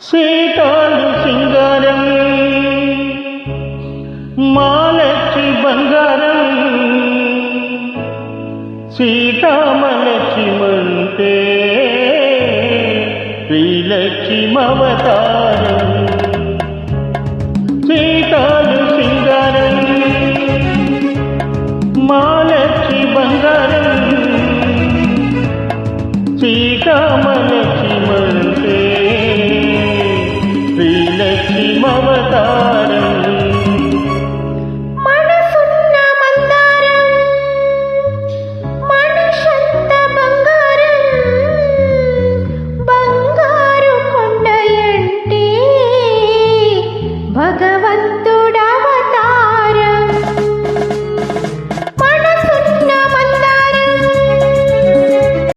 సీతాలు సింగారం మాలచ్చి బంగారం సీతామలక్ష్మంటే శ్రీలక్ష్మవతారం సీతాలు సింగారం మాలచ్చి బంగారం మనకి మనసే శ్రీలక్ష్మి మమతా